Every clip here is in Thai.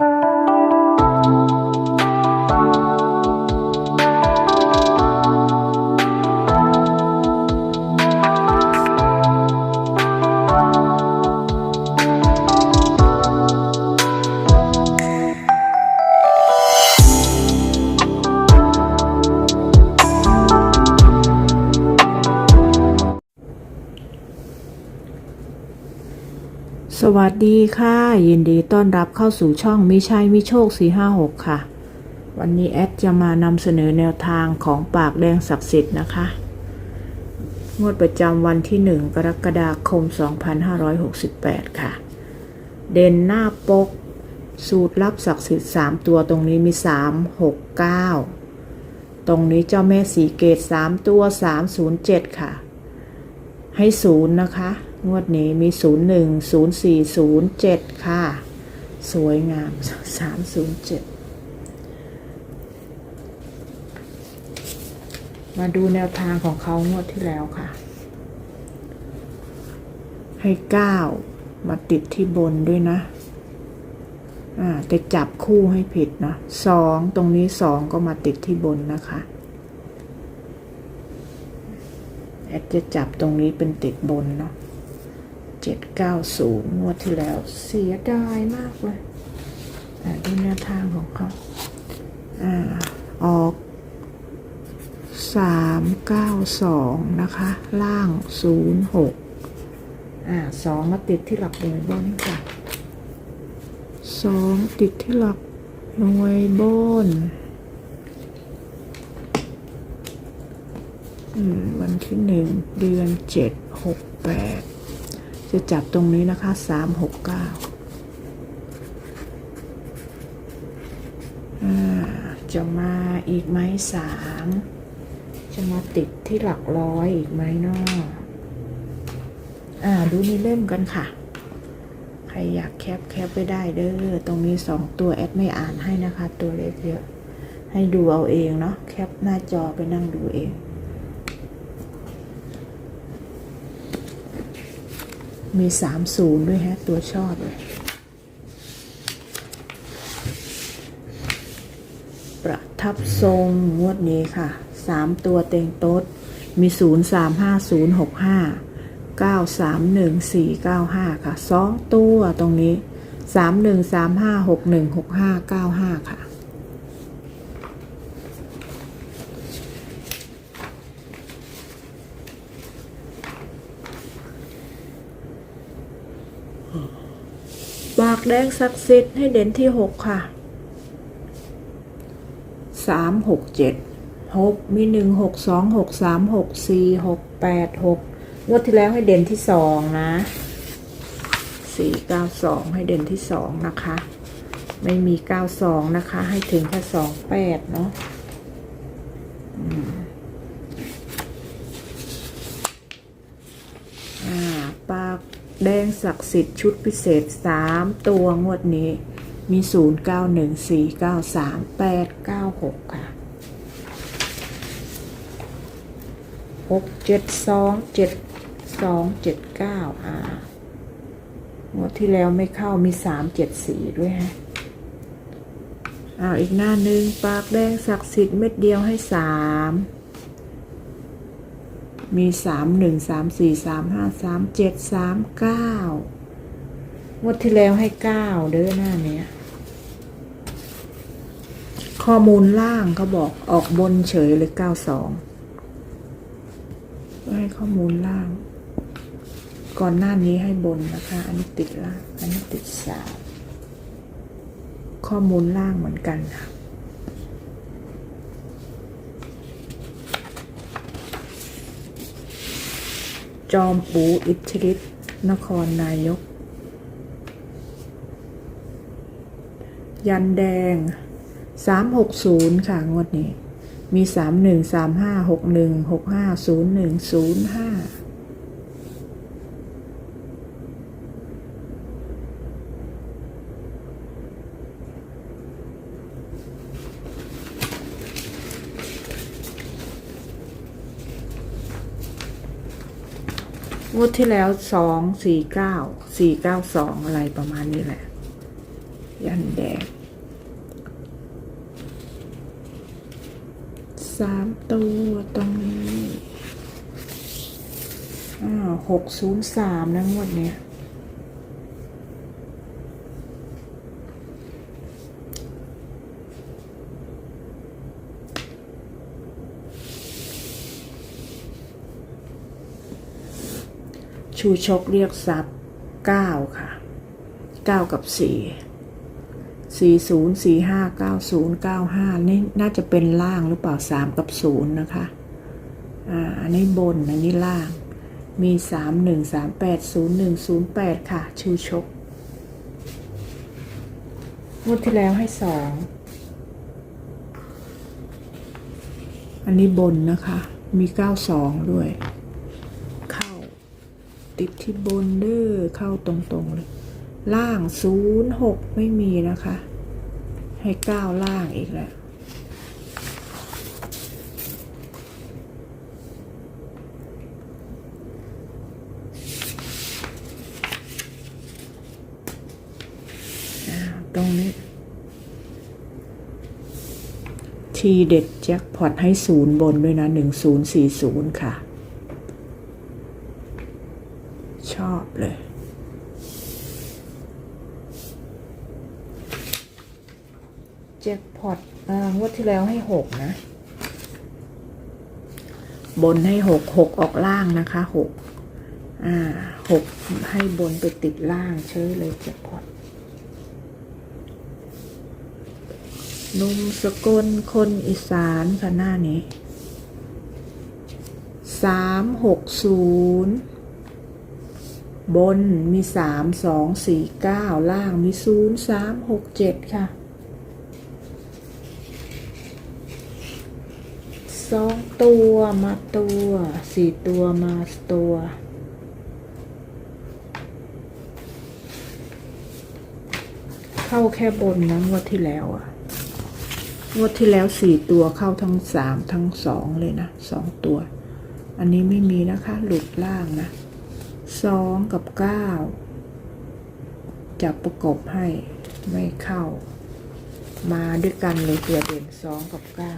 ส วัสดีค่ะ ยินดีต้อนรับเข้าสู่ช่องมิชัยมิโชค 456 ค่ะ วันนี้แอดจะมานำเสนอแนวทางของปากแดงศักดิ์สิทธิ์นะคะงวดประจำวันที่ 1 กรกฎาคม 2568 ค่ะ เด่นหน้าปก สูตรลับศักดิ์สิทธิ์ 3 ตัวตรงนี้มี 3 6 9 ตรงนี้เจ้าแม่สีเกต 3 ตัว 307 ค่ะ ให้ศูนย์นะคะ งวดนี้มีศูนย์หนึ่งศูนย์สี่ศูนย์เจ็ดค่ะ สวยงามสามศูนย์เจ็ดมาดูแนวทางของเขางวดที่แล้วค่ะ ให้เก้ามาติดที่บนด้วยนะอ่าแต่จับคู่ให้ผิดนะสองตรงนี้สองก็มาติดที่บนนะคะแอดจะจับตรงนี้เป็นติดบนเนาะ เจ็ดเก้าศูนย์งวดที่แล้วเสียดายมากเลยอ่าดูแนวทางของเขาออกสามเก้าสองนะคะ ล่างศูนย์หกอ่าสองมาติดที่หลักหน่วยบนค่ะสองติดที่หลักหน่วยบนอืมวันที่หนึ่งเดือนเจ็ดหกแปด จะจับตรงนี้นะคะสามหกเก้าจะมาอีกไหมสามจะมาติดที่หลักร้อยอีกไหมเนาะอ่าดูในเล่มกันค่ะ ใครอยากแคปแคปไปได้เด้อตรงนี้สองตัวแอดไม่อ่านให้นะคะ ตัวเล็กเยอะ ให้ดูเอาเองเนาะแคปหน้าจอไปนั่งดูเอง มีสามศูนย์ด้วยฮะ ตัวชอบเลยประทับทรงงวดนี้ค่ะสามตัวเต็งโต๊ด มีศูนย์สามห้าศูนย์หกห้าเก้าสามหนึ่งสี่เก้าห้าค่ะสองตัวตรงนี้สามหนึ่งสามห้าหกหนึ่งหกห้าเก้าห้าค่ะ ปากแดงศักดิ์สิทธิ์ให้เด่นที่หกค่ะสามหกเจ็ดหกมีหนึ่งหกสองหกสามหกสี่หกแปดหกงวดที่แล้วให้เด่นที่สองนะสี่เก้าสองให้เด่นที่สองนะคะ ไม่มีเก้าสองนะคะ ให้ถึงแค่สองแปดเนาะอืมอ่าปาก แดงศักดิ์สิทธิ์ชุดพิเศษสามตัวงวดนี้มีศูนย์เก้าหนึ่งสี่เก้าสามแปดเก้าหกค่ะหกเจ็ดสองเจ็ดสองเจ็ดเก้าอ่างวดที่แล้วไม่เข้ามีสามเจ็ดสีด้วยฮะอ้าวอีกหน้าหนึ่งปากแดงศักดิ์สิทธิ์เม็ดเดียวให้สา มีสามหนึ่งสามสี่สามห้าสามเจ็ดสามเก้างวดที่แล้วให้เก้าเด้อหน้าเนี้ย ข้อมูลล่างเขาบอกออกบนเฉยเลยเก้าสองให้ข้อมูลล่าง ก่อนหน้านี้ให้บนนะคะ อันนี้ติดล่าง อันนี้ติดสามข้อมูลล่างเหมือนกันค่ะ จอมปูอิทธิฤทธิ์นครนายก ยันแดง 360 ค่ะ งวดนี้ มี 31 35 61 65 01 05 งวดที่แล้วสองสี่เก้าสี่เก้าสองอะไรประมาณนี้แหละ ยันแดงสามตัวตรงนี้อ้าวหกศูนย์สามนะงวดเนี้ย ชูชกเรียกทรัพย์เก้าค่ะเก้ากับสี่สี่ศูนย์สี่ห้าเก้าศูนย์เก้าห้านี่น่าจะเป็นล่างหรือเปล่าสามกับศูนย์นะคะ อ่า อันนี้บน อันนี้ล่าง มีสามหนึ่งสามแปดศูนย์หนึ่งศูนย์แปดค่ะ ชูชกงวดที่แล้วให้สองอันนี้บนนะคะ มีเก้าสองด้วย ติดที่บนเด้อเข้าตรงๆเลย ล่างศูนย์หกไม่มีนะคะ ให้เก้าล่างอีกแล้วตรงนี้ ทีเด็ดแจ็คพอตให้ศูนย์บนด้วยนะหนึ่งศูนย์สี่ศูนย์ค่ะ ชอบเลย แจ็คพอตงวดที่แล้วให้หกนะ บนให้หกหกออกล่างนะคะหกอ่าหกให้บนไปติดล่างเชยเลยแจ็คพอตนุ่มสกลคนอีสานค่ะหน้านี้สามหกศูนย์บนมีสามสองสี่เก้าล่างมีศูนย์สามหกเจ็ดค่ะ สองตัวมาตัวสี่ตัวมาตัวเข้าแค่บนนะงวดที่แล้วอะงวดที่แล้วสี่ตัวเข้าทั้งสามทั้งสองเลยนะสองตัว อันนี้ไม่มีนะคะ หลุดล่างนะสองกับเก้าจับประกบให้ไม่เข้า มาด้วยกันเลยตัวเด่นสองกับเก้า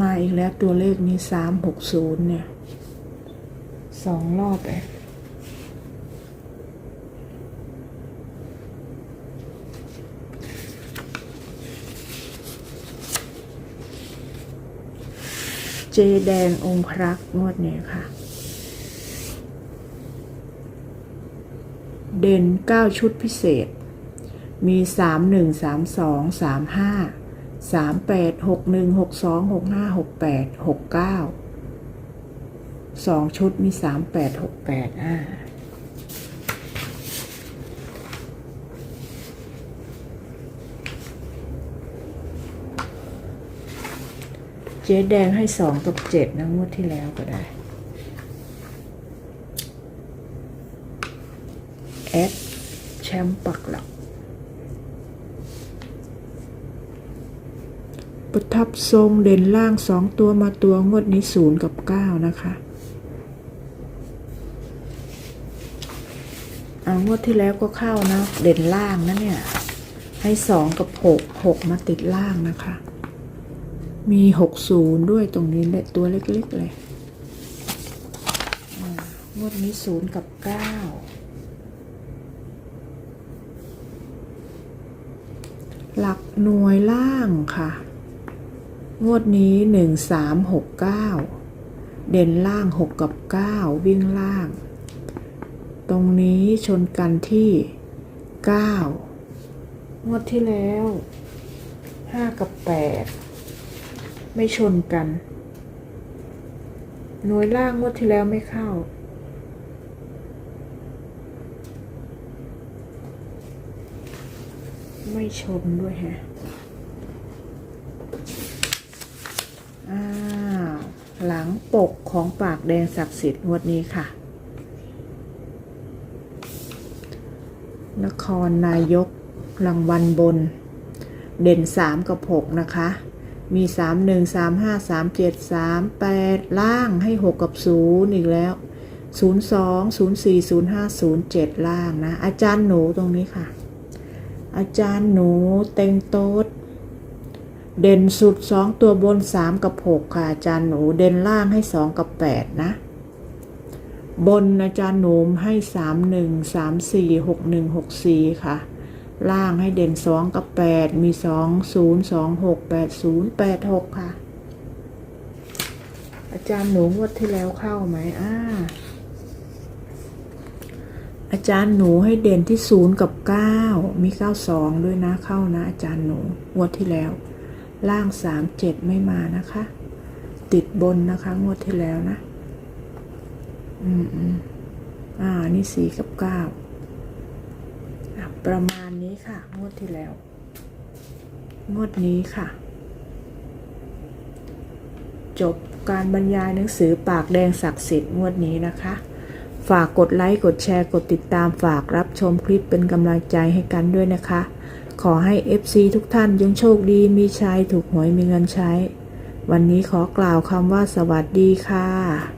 มาอีกแล้วตัวเลขนี้สามหกศูนย์เนี่ยสองรอบเองเจแดงองครักงวดนี้ค่ะ เด่นเก้าชุดพิเศษ มีสามหนึ่งสามสองสามห้า สามแปดหกหนึ่งหกสองหกห้าหกแปดหกเก้าสองชุดมีสามแปดหกแปดอ่าเจ๊แดงให้สองกับเจ็ดนะงวดที่แล้วก็ได้ แอดแชมป์ปักหลัก ประทับทรงเด่นล่างสองตัวมาตัวงวดนี้ศูนย์กับเก้านะคะเอางวดที่แล้วก็เข้านะเด่นล่างนะเนี่ยให้สองกับหกหกมาติดล่างนะคะ มีหกศูนย์ด้วยตรงนี้เตัวเล็กๆเลยงวดนี้ศูนย์กับเก้าหลักหน่วยล่างค่ะ งวดนี้หนึ่งสามหกเก้าเด่นล่างหกกับเก้าวิ่งล่าง ตรงนี้ชนกันที่เก้างวดที่แล้วห้ากับแปดไม่ชนกัน หน่วยล่างงวดที่แล้วไม่เข้า ไม่ชนด้วยฮะ อ้าวหลังปกของปากแดงศักดิ์สิทธิ์งวดนี้ค่ะ นครนายกรางวัลบน เด่นสามกับหกนะคะ มีสามหนึ่งสามห้าสามเจ็ดสามแปดล่างให้หกกับศูนย์อีกแล้วศูนย์สองศูนย์สี่ศูนย์ห้าศูนย์เจ็ดล่างนะ อาจารย์หนูตรงนี้ค่ะ อาจารย์หนูเต็งโต๊ด เด่นสุดสองตัวบนสามกับหกค่ะอาจารย์หนูเด่นล่างให้สองกับแปดนะ บนอาจารย์หนูให้สามหนึ่งสามสี่หกหนึ่งหกสี่ค่ะ ล่างให้เด่นสองกับแปดมีสองศูนย์สองหกแปดศูนย์แปดหกค่ะ อาจารย์หนูงวดที่แล้วเข้าไหมอ่าอาจารย์หนูให้เด่นที่ศูนย์กับเก้ามีเก้าสองด้วยนะเข้านะ อาจารย์หนูงวดที่แล้ว ล่างสามเจ็ดไม่มานะคะ ติดบนนะคะงวดที่แล้วนะ อืมอ่า นี่สี่กับเก้าประมาณนี้ค่ะ งวดที่แล้ว งวดนี้ค่ะ จบการบรรยายหนังสือปากแดงศักดิ์สิทธิ์งวดนี้นะคะ ฝากกดไลค์ กดแชร์ กดติดตามฝากรับชมคลิปเป็นกำลังใจให้กันด้วยนะคะ ขอให้ FC ทุกท่านยังโชคดีมีชัยถูกหวยมีเงินใช้ วันนี้ขอกล่าวคำว่าสวัสดีค่ะ